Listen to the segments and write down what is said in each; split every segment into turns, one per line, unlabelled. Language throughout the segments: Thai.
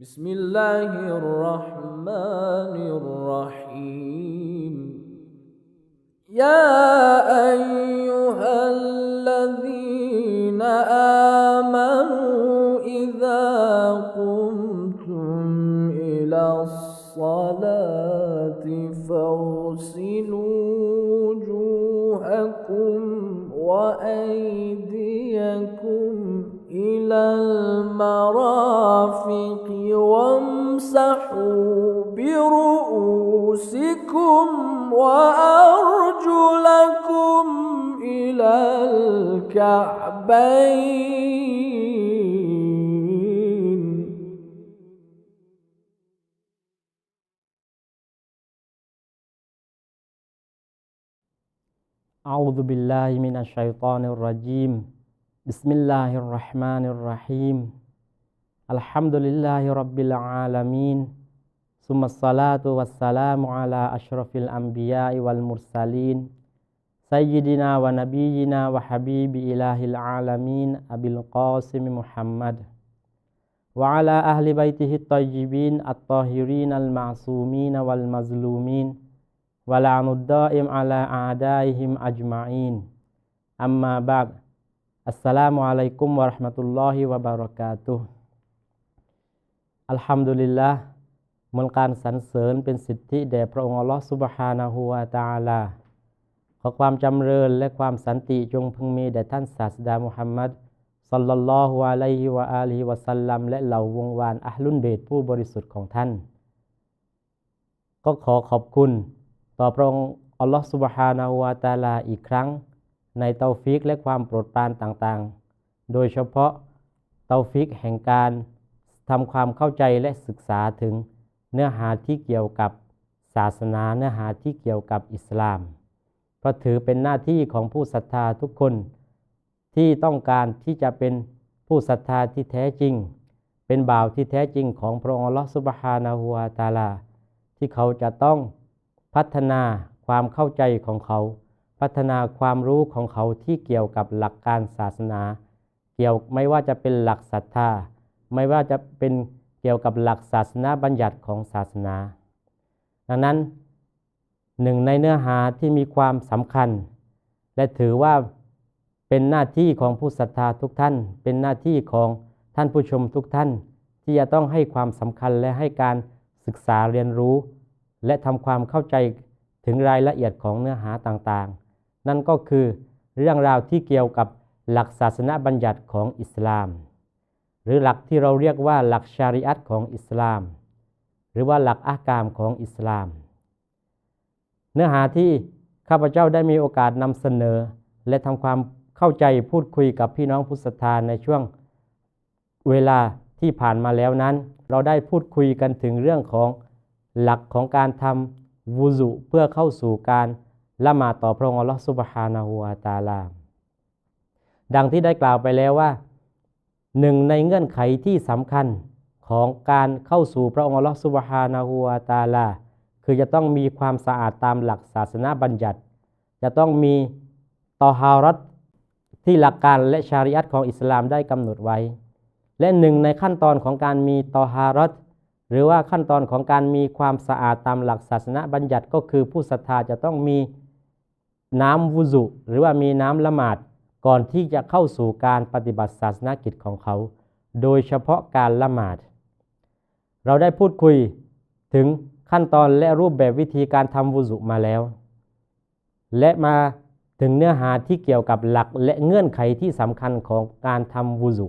بسم الله الرحمن الرحيم. يا أيها الذين آمنوا إذا قمتم إلى الصلاة فاغسلوا وجوهكم وأيديكم إلى المرافق وامسحوا برؤوسكم وأرجلكم إلى الكعبين.
أعوذ بالله من الشيطان الرجيم. بسم الله الرحمن الرحيم. Alhamdulillahi alamin. Summa salatu wassalamu ala asyrafil anbiya'i wal mursalin. Sayyidina wa nabiyyina wa habibi ilahil alamin Abil Qasim Muhammad. Wa ala ahli baitihi tayyibin at-tahirin al-ma'sumin wal mazlumin. Wa la'anud da'im ala a'daihim ajma'in. Amma ba'd. Assalamualaikum warahmatullahi wabarakatuh. อัลฮัมดุลิลละมวลการสรรเสริญเป็นสิทธิแด่พระองค์อัลลอฮฺสุบฮานะฮูวาตาลา ขอความจำเริญและความสันติจงพึงมีแด่ท่านศาสดามุฮัมมัดสัลลัลลอฮุอะลัยฮิวะอาลีวะสัลลัมและเหล่าวงวานอัลลุนเบตผู้บริสุทธิ์ของท่าน ก็ขอขอบคุณ ต่อพระองค์อัลลอฮฺสุบฮานะฮูวาตาลาอีกครั้ง ในเตาฟิกและความโปรดปรานต่างๆ โดยเฉพาะเตาฟิกแห่งการ ทำความเข้าใจและศึกษาถึงเนื้อหาที่เกี่ยวกับศาสนาเนื้อหาที่เกี่ยวกับอิสลาม เพราะถือเป็นหน้าที่ของผู้ศรัทธาทุกคน ที่ต้องการที่จะเป็นผู้ศรัทธาที่แท้จริง เป็นบ่าวที่แท้จริงของพระองค์อัลลอสุบฮานะฮูวตาลา ที่เขาจะต้องพัฒนาความเข้าใจของเขา พัฒนาความรู้ของเขาที่เกี่ยวกับหลักการศาสนา เกี่ยวไม่ว่าจะเป็นหลักศรัทธา ไม่ว่าจะเป็นเกี่ยวกับหลักศาสนาบัญญัติของศาสนา ดังนั้นหนึ่งในเนื้อหาที่มีความสำคัญ และถือว่าเป็นหน้าที่ของผู้ศรัทธาทุกท่าน เป็นหน้าที่ของท่านผู้ชมทุกท่าน ที่จะต้องให้ความสำคัญและให้การศึกษาเรียนรู้ และทำความเข้าใจถึงรายละเอียดของเนื้อหาต่างๆ นั่นก็คือเรื่องราวที่เกี่ยวกับหลักศาสนาบัญญัติของอิสลาม รือหลักที่เราเรียกว่าหลักชาริอัตของอิสลาม หรือว่าหลักอากามของอิสลาม เนื้อหาที่ข้าพเจ้าได้มีโอกาสนำเสนอ และทำความเข้าใจพูดคุยกับพี่น้องพุทธศรัทธาในช่วงเวลาที่ผ่านมาแล้วนั้น เราได้พูดคุยกันถึงเรื่องของหลักของการทำวูซุเพื่อเข้าสู่การละหมาดต่อพระองค์อัลลอฮฺสุบฮานะฮูวาตาลาดังที่ได้กล่าวไปแล้วว่า หนึ่งในเงื่อนไขที่สำคัญของการเข้าสู่พระองค์อัลลอฮฺสุบฮานะฮูวตาลา คือจะต้องมีความสะอาดตามหลักศาสนาบัญญัติ จะต้องมีตอฮารัตที่หลักการและชาริอัตของอิสลามได้กำหนดไว้ และหนึ่งในขั้นตอนของการมีตอฮารัตหรือว่าขั้นตอนของการมีความสะอาดตามหลักศาสนาบัญญัติก็คือผู้ศรัทธาจะต้องมีน้ำวุซุหรือว่ามีน้ำละหมาด ก่อนที่จะเข้าสู่การปฏิบัติศาสนกิจของเขา โดยเฉพาะการละหมาด เราได้พูดคุยถึงขั้นตอนและรูปแบบวิธีการทำวุซุมาแล้ว และมาถึงเนื้อหาที่เกี่ยวกับหลักและเงื่อนไขที่สำคัญของการทำวุซุ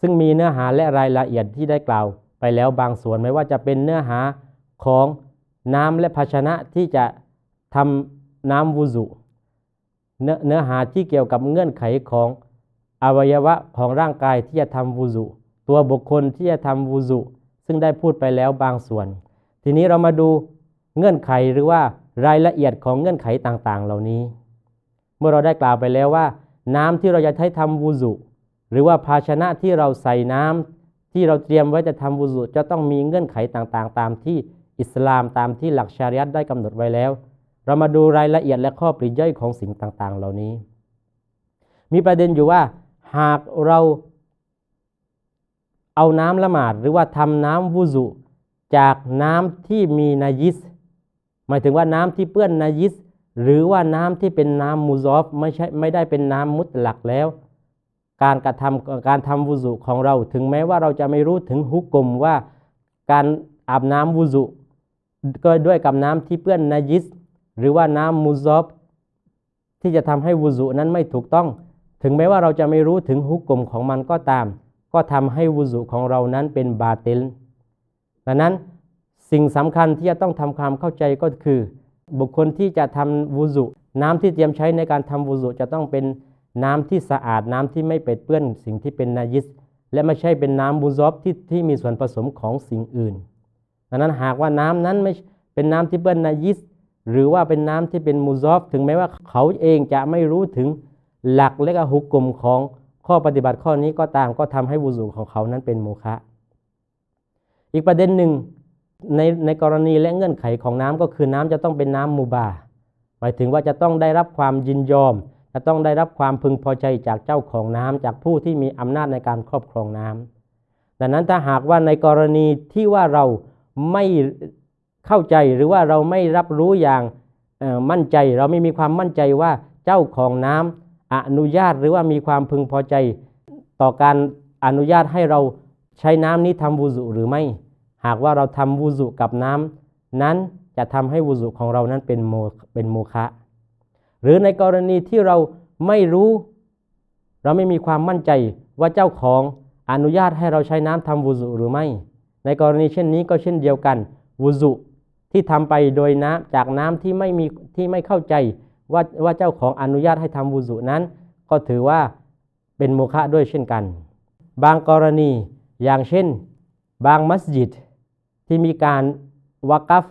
ซึ่งมีเนื้อหาและรายละเอียดที่ได้กล่าวไปแล้วบางส่วนไม่ว่าจะเป็นเนื้อหาของน้ำและภาชนะที่จะทำน้ำวุซุ เนื้อหาที่เกี่ยวกับเงื่อนไขของอวัยวะของร่างกายที่จะทำวุซุตัวบุคคลที่จะทำวุซุซึ่งได้พูดไปแล้วบางส่วน ทีนี้เรามาดูเงื่อนไขหรือว่ารายละเอียดของเงื่อนไขต่างๆ เหล่านี้ เมื่อเราได้กล่าวไปแล้วว่า น้ำที่เราจะใช้ทำวุซุหรือว่าภาชนะที่เราใส่น้ำที่เราเตรียมไว้จะทำวุซุจะต้องมีเงื่อนไขต่างๆ ตามที่อิสลามตามที่หลักชาริยัตได้กำหนดไว้แล้ว เรามาดูรายละเอียดและข้อปริย่อยของสิ่งต่าง ๆ เหล่านี้ มีประเด็นอยู่ว่า หากเราเอาน้ำละหมาด หรือว่าทำน้ำวุซุจากน้ำที่มีนายิส หมายถึงว่าน้ำที่เปื้อนนายิส หรือว่าน้ำที่เป็นน้ำมูซอฟไม่ใช่ไม่ได้เป็นน้ำมุตลักแล้ว การกระทำการทำวุซุของเราถึงแม้ว่าเราจะไม่รู้ถึงฮุกกลมว่าการอาบน้ำวุซุก็ด้วยกับน้ำที่เปื้อนนายิส หรือว่าน้ำมูซอฟที่จะทำให้วุซุนั้นไม่ถูกต้อง ถึงแม้ว่าเราจะไม่รู้ถึงฮุกกลมของมันก็ตาม ก็ทำให้วุซุของเรานั้นเป็นบาติลดังนั้นสิ่งสำคัญที่จะต้องทำความเข้าใจก็คือ บุคคลที่จะทำวุซุน้ำที่เตรียมใช้ในการทำวุซุจะต้องเป็นน้ำที่สะอาดน้ำที่ไม่เปดเปื้อนสิ่งที่เป็นนายิสและไม่ใช่เป็นน้ำบูซอฟที่ที่มีส่วนผสมของสิ่งอื่นดังนั้นหากว่าน้ำนั้นไม่เป็นน้ำที่เปื้อนนายิส หรือว่าเป็นน้ำที่เป็นมูซอฟ ถึงแม้ว่าเขาเองจะไม่รู้ถึงหลักและก็หุกกลมของข้อปฏิบัติข้อนี้ก็ตามก็ทำให้วุซุของเขานั้นเป็นโมฆะอีกประเด็นหนึ่งในในกรณีและเงื่อนไขของน้ำก็คือน้ำจะต้องเป็นน้ำมูบา หมายถึงว่าจะต้องได้รับความยินยอม จะต้องได้รับความพึงพอใจจากเจ้าของน้ำจากผู้ที่มีอำนาจในการครอบครองน้ำดังนั้นถ้าหากว่าในกรณีที่ว่าเราไม่ เข้าใจหรือว่าเราไม่รับรู้อย่างมั่นใจ เราไม่มีความมั่นใจว่าเจ้าของน้ำอนุญาตหรือว่ามีความพึงพอใจ ต่อการอนุญาตให้เราใช้น้ำนี้ทำวูซุหรือไม่ หากว่าเราทำวูซุกับน้ำนั้นจะทำให้วูซุของเรานั้นเป็นโมเป็นโมฆะหรือในกรณีที่เราไม่รู้ เราไม่มีความมั่นใจว่าเจ้าของอนุญาตให้เราใช้น้ำทำวูซุหรือไม่ ในกรณีเช่นนี้ก็เช่นเดียวกันวูซุ ที่ทำไปโดยน้ำจากน้ำที่ไม่มีที่ไม่เข้าใจว่าว่าเจ้าของอนุญาตให้ทำวูซุนั้น ก็ถือว่าเป็นโมฆะด้วยเช่นกัน บางกรณีอย่างเช่น บางมัสยิดที่มีการวากัฟ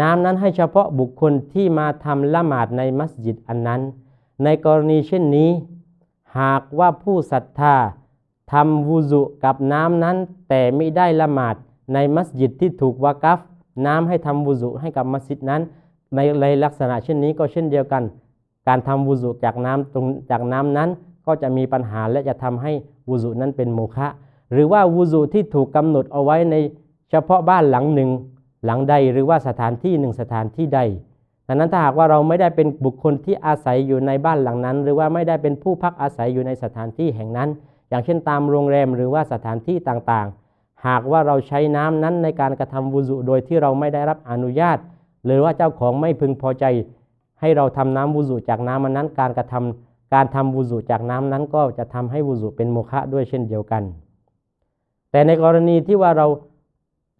น้ำนั้นให้เฉพาะบุคคลที่มาทำละหมาดในมัสยิดอันนั้น ในกรณีเช่นนี้ หากว่าผู้ศรัทธาทำวูซุกับน้ำนั้น แต่ไม่ได้ละหมาดในมัสยิดที่ถูกวากัฟ น้ำให้ทำวูซุให้กับมัสยิดนั้น ในในลักษณะเช่นนี้ก็เช่นเดียวกัน การทำวูซุจากน้ำตรงจากน้ำนั้น ก็จะมีปัญหาและจะทำให้วูซุนั้นเป็นโมฆะหรือว่าวูซุที่ถูกกำหนดเอาไว้ในเฉพาะบ้านหลังหนึ่งหลังใดหรือว่าสถานที่หนึ่งสถานที่ใดดังนั้นถ้าหากว่าเราไม่ได้เป็นบุคคลที่อาศัยอยู่ในบ้านหลังนั้น หรือว่าไม่ได้เป็นผู้พักอาศัยอยู่ในสถานที่แห่งนั้น อย่างเช่นตามโรงแรมหรือว่าสถานที่ต่าง หากว่าเราใช้น้ำนั้นในการกระทำวุซุโดยที่เราไม่ได้รับอนุญาต หรือว่าเจ้าของไม่พึงพอใจ ให้เราทำน้ำวุซุจากน้ำมันนั้น การกระทำการทำวุซุจากน้ำนั้น ก็จะทำให้วุซุเป็นโมฆะด้วยเช่นเดียวกัน แต่ในกรณีที่ว่าเรา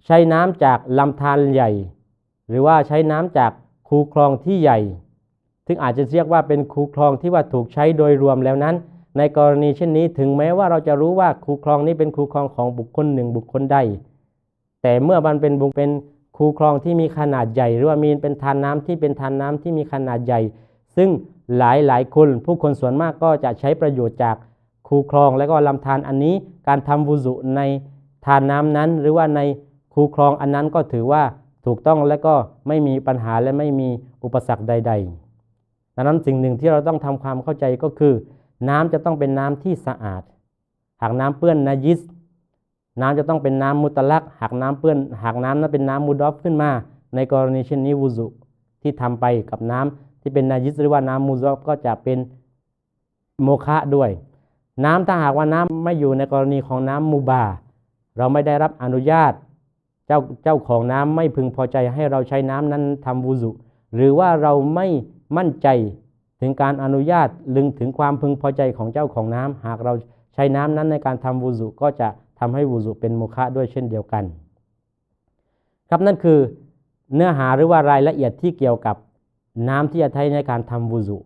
ใช้น้ำจากลำธารใหญ่ หรือว่าใช้น้ำจากคูคลองที่ใหญ่ ซึ่งอาจจะเรียกว่าเป็นคูคลองที่ว่าถูกใช้โดยรวมแล้วนั้น ในกรณีเช่นนี้ถึงแม้ว่าเราจะรู้ว่าคูคลองนี้เป็นคูคลองของบุคคลหนึ่งบุคคลใด แต่เมื่อมันเป็นบุคเป็นคูคลองที่มีขนาดใหญ่ หรือว่ามีเป็นทานน้ำที่เป็นทานน้ำที่มีขนาดใหญ่ ซึ่งหลายหลายคนผู้คนส่วนมากก็จะใช้ประโยชน์จากคูคลองและก็ลำธารอันนี้การทำวุซุในทานน้ำนั้น หรือว่าในคูคลองอันนั้นก็ถือว่าถูกต้องและก็ไม่มีปัญหาและไม่มีอุปสรรคใด ๆดังนั้นสิ่งหนึ่งที่เราต้องทำความเข้าใจก็คือ น้ำจะต้องเป็นน้ำที่สะอาด หากน้ำเปื้อนนายิส น้ำจะต้องเป็นน้ำมุตลัก หากน้ำเปื้อน หากน้ำนั้นเป็นน้ำมูดอฟขึ้นมา ในกรณีเช่นนี้วูซุที่ทำไปกับน้ำที่เป็นนายิสหรือว่าน้ำมูดอฟก็จะเป็นโมฆะด้วย น้ำถ้าหากว่าน้ำไม่อยู่ในกรณีของน้ำมูบา เราไม่ได้รับอนุญาต เจ้าเจ้าของน้ำไม่พึงพอใจให้เราใช้น้ำนั้นทำวูซุหรือว่าเราไม่มั่นใจ ถึงการอนุญาตลึงถึงความพึงพอใจของเจ้าของน้ำหากเราใช้น้ำนั้นในการทำวูซุก็จะทำให้วูซุเป็นโมฆะด้วยเช่นเดียวกัน ครับนั่นคือเนื้อหาหรือว่ารายละเอียดที่เกี่ยวกับน้ำที่จะใช้ในการทำวูซุ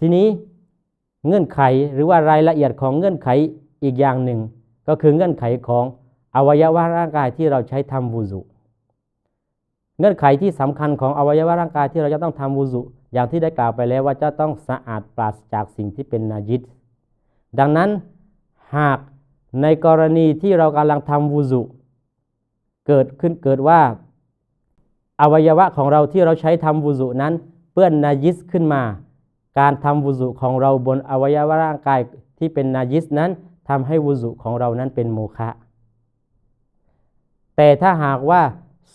ทีนี้ เงื่อนไขหรือว่ารายละเอียดของเงื่อนไขอีกอย่างหนึ่ง ก็คือเงื่อนไขของอวัยวะร่างกายที่เราใช้ทำวูซุเงื่อนไขที่สำคัญของอวัยวะร่างกายที่เราจะต้องทำวูซุอย่างที่ได้กล่าวไปแล้วว่าจะต้องสะอาดปราศจากสิ่งที่เป็นนายิดดังนั้นหากในกรณีที่เรากำลังทำวูซุเกิดขึ้นเกิดว่า อวัยวะของเราที่เราใช้ทำวุสุนั้นเปื้อนนายิสขึ้นมา การทำวุสุของเราบนอวัยวะร่างกายที่เป็นนายิสนั้นทำให้วุสุของเรานั้นเป็นโมฆะแต่ถ้าหากว่า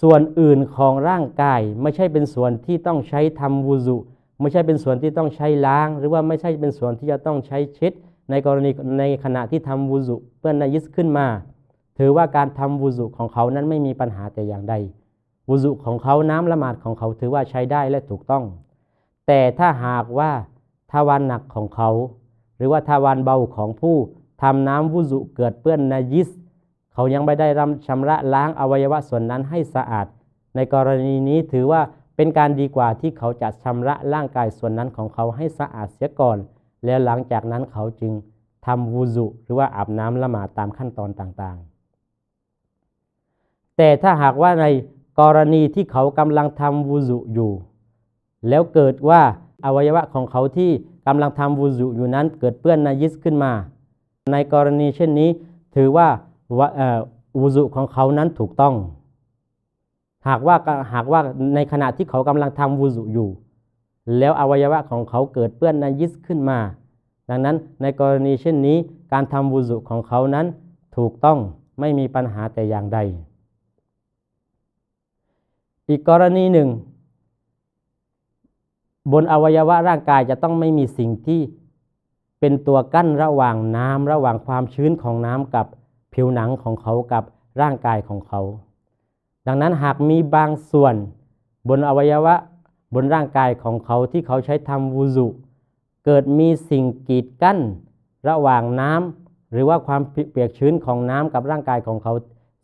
ส่วนอื่นของร่างกายไม่ใช่เป็นส่วนที่ต้องใช้ทำวุสุไม่ใช่เป็นส่วนที่ต้องใช้ล้าง หรือว่าไม่ใช่เป็นส่วนที่จะต้องใช้เช็ด ในกรณีในขณะที่ทำวุสุเปื้อนนายิสขึ้นมา ถือว่าการทำวุสุของเขานั้นไม่มีปัญหาแต่อย่างใดวุสุของเขาน้ำละหมาดของเขาถือว่าใช้ได้และถูกต้อง แต่ถ้าหากว่า ทวารหนักของเขา หรือว่าทวารเบาของผู้ทำน้ำวุสุเกิดเปื้อนนายิส เขายังไม่ได้รำชำระล้างอวัยวะส่วนนั้นให้สะอาด ในกรณีนี้ถือว่าเป็นการดีกว่าที่เขาจะชำระร่างกายส่วนนั้นของเขาให้สะอาดเสียก่อน แล้วหลังจากนั้นเขาจึงทำวูซุหรือว่าอาบน้ำละหมาดตามขั้นตอนต่างๆ แต่ถ้าหากว่าในกรณีที่เขากำลังทำวูซุอยู่ แล้วเกิดว่า อวัยวะของเขาที่กำลังทำวูซุอยู่นั้นเกิดเปื้อนนายิสขึ้นมา ในกรณีเช่นนี้ถือว่าวูซุของเขานั้นถูกต้อง หากว่าหากว่าในขณะที่เขากำลังทำวูซุอยู่ แล้วอวัยวะของเขาเกิดเปื้อนนายิสขึ้นมา ดังนั้นในกรณีเช่นนี้การทำวูซุของเขานั้นถูกต้องไม่มีปัญหาแต่อย่างใด อีกกรณีหนึ่ง บนอวัยวะร่างกายจะต้องไม่มีสิ่งที่เป็นตัวกั้นระหว่างน้ำระหว่างความชื้นของน้ำกับผิวหนังของเขากับร่างกายของเขา ดังนั้นหากมีบางส่วนบนอวัยวะบนร่างกายของเขาที่เขาใช้ทำวูซุเกิดมีสิ่งกีดกั้น ระหว่างน้ำหรือว่าความเปียกชื้นของน้ำกับร่างกายของเขา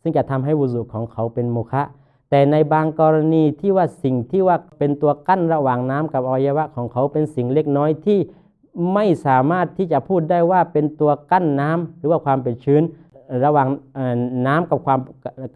ซึ่งจะทำให้วูซุของเขาเป็นโมฆะ แต่ในบางกรณีที่ว่าสิ่งที่ว่าเป็นตัวกั้นระหว่างน้ำกับอวัยวะของเขาเป็นสิ่งเล็กน้อยที่ไม่สามารถที่จะพูดได้ว่าเป็นตัวกั้นน้ำหรือว่าความเป็นชื้นระหว่างน้ำกับความ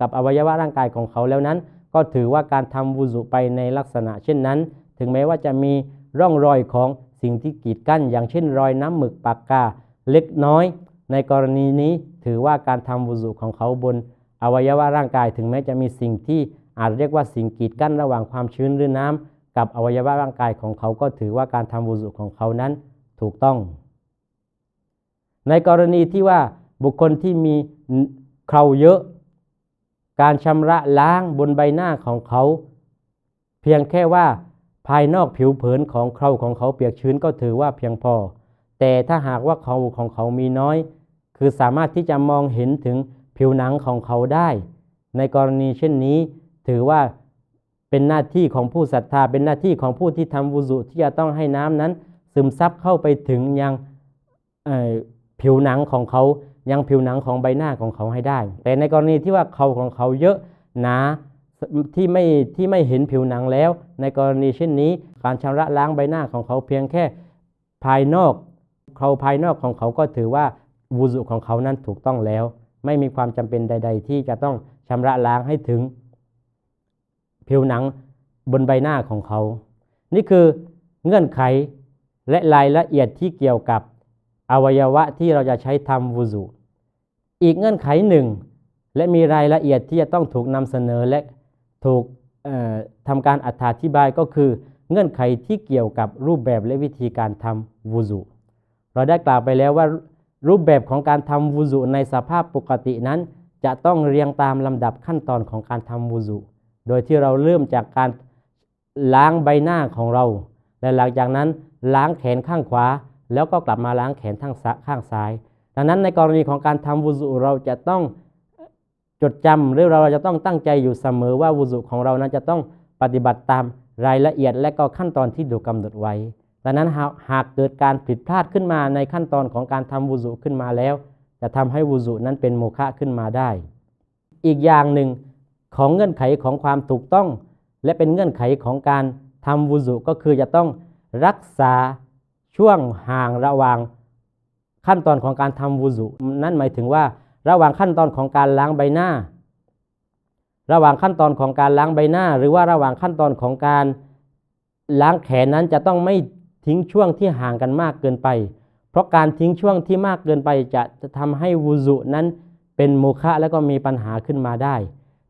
กับอวัยวะร่างกายของเขาแล้วนั้น ก็ถือว่าการทำวูซุไปในลักษณะ เช่นนั้น ถึงแม้ว่าจะมีร่องรอยของสิ่งที่กีดกั้น อย่างเช่น รอยน้ำหมึกปากกาเล็กน้อย ในกรณีนี้ถือว่าการทำวูซุของเขาบนอวัยวะร่างกาย ถึงแม้จะมีสิ่งที่ อาจเรียกว่าสิ่งกีดกั้นระหว่างความชื้นหรือน้ำกับอวัยวะร่างกายของเขาก็ถือว่าการทำวูซุของเขานั้นถูกต้อง ในกรณีที่ว่าบุคคลที่มีเคราเยอะ การชำระล้างบนใบหน้าของเขา เพียงแค่ว่าภายนอกผิวเผินของเคราของเขาเปียกชื้นก็ถือว่าเพียงพอ แต่ถ้าหากว่าเคราของเขามีน้อย คือสามารถที่จะมองเห็นถึงผิวหนังของเขาได้ ในกรณีเช่นนี้ ถือว่าเป็นหน้าที่ของผู้ศรัทธา เป็นหน้าที่ของผู้ที่ทำวุซุที่จะต้องให้น้ำนั้น ซึมซับเข้าไปถึงยังผิวหนังของเขายังผิวหนังของใบหน้าของเขาให้ได้ แต่ในกรณีที่ว่าเขาของเขาเยอะหนาที่ไม่ที่ไม่เห็นผิวหนังแล้ว ในกรณีเช่นนี้ การชำระล้างใบหน้าของเขาเพียงแค่ภายนอกเขาภายนอกของเขาก็ถือว่าวุซุของเขานั้นถูกต้องแล้ว ไม่มีความจำเป็นใด ๆ ที่จะต้องชำระล้างให้ถึง ผิวหนังบนใบหน้าของเขา นี่คือเงื่อนไขและรายละเอียดที่เกี่ยวกับอวัยวะที่เราจะใช้ทำวูซุอีกเงื่อนไขหนึ่ง และมีรายละเอียดที่จะต้องถูกนำเสนอและถูกทำการอธิบายก็คือ เงื่อนไขที่เกี่ยวกับรูปแบบและวิธีการทำวูซุเราได้กล่าวไปแล้วว่ารูปแบบของการทำวูซุในสภาพปกตินั้น จะต้องเรียงตามลำดับขั้นตอนของการทำวูซุ โดยที่เราเริ่มจากการล้างใบหน้าของเรา และหลังจากนั้นล้างแขนข้างขวา แล้วก็กลับมาล้างแขนทางข้างซ้าย ดังนั้นในกรณีของการทำวุซุเราจะต้องจดจำหรือเราจะต้องตั้งใจอยู่เสมอว่าวุซุของเรานั้นจะต้องปฏิบัติตามรายละเอียดและก็ขั้นตอนที่ถูกกาหนดไว้ดังนั้นหากเกิดการผิดพลาดขึ้นมาในขั้นตอนของการทำวุซุขึ้นมาแล้ว จะทำให้วุซุนั้นเป็นโมฆะขึ้นมาได้ อีกอย่างหนึ่ง ของเงื่อนไขของความถูกต้อง และเป็นเงื่อนไขของการทำวุซุก็คือจะต้องรักษาช่วงห่างระหว่างขั้นตอนของการทำวุซุนั่นหมายถึงว่าระหว่างขั้นตอนของการล้างใบหน้า ระหว่างขั้นตอนของการล้างใบหน้า หรือว่าระหว่างขั้นตอนของการล้างแขนนั้นจะต้องไม่ทิ้งช่วงที่ห่างกันมากเกินไป เพราะการทิ้งช่วงที่มากเกินไปจะจะทำให้วุซุนั้นเป็นโมฆะแล้วก็มีปัญหาขึ้นมาได้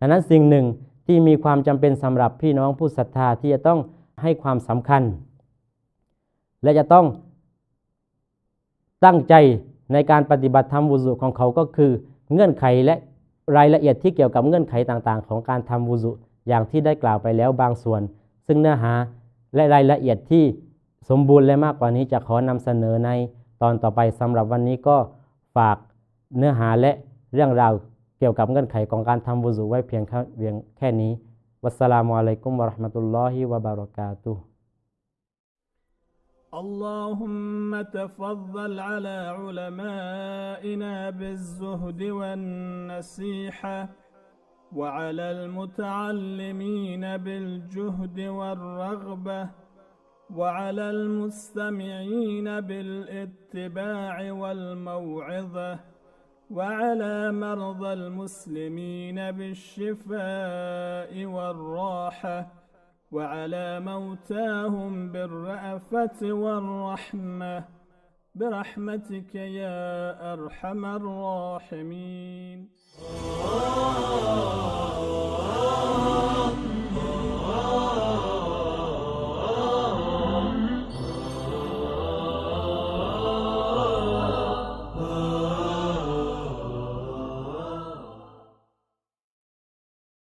ดังนั้นสิ่งหนึ่งที่มีความจำเป็นสำหรับพี่น้องผู้ศรัทธาที่จะต้องให้ความสำคัญ และจะต้องตั้งใจในการปฏิบัติธรรมวุซุของเขาก็คือ เงื่อนไขและรายละเอียดที่เกี่ยวกับเงื่อนไขต่างๆ ของการทำวุซุอย่างที่ได้กล่าวไปแล้วบางส่วน ซึ่งเนื้อหาและรายละเอียดที่สมบูรณ์และมากกว่านี้จะขอนำเสนอในตอนต่อไปสำหรับวันนี้ก็ฝากเนื้อหาและเรื่องราว เกี่ยวกับเงื่อนไขของการทำวุซุไว้เพียงแค่เพียงแค่นี้ วัสสลามุอะลัยกุมวะเราะห์มะตุลลอฮิวะบารอกาตุฮ์
اللهم تفضل على علمائنا بالزهد والنصيحة وعلى المتعلمين بالجهد والرغبة وعلى المستمعين بالاتباع والموعظة وعلى مرضى المسلمين بالشفاء والراحة وعلى موتاهم بالرأفة والرحمة. برحمتك يا أرحم الراحمين.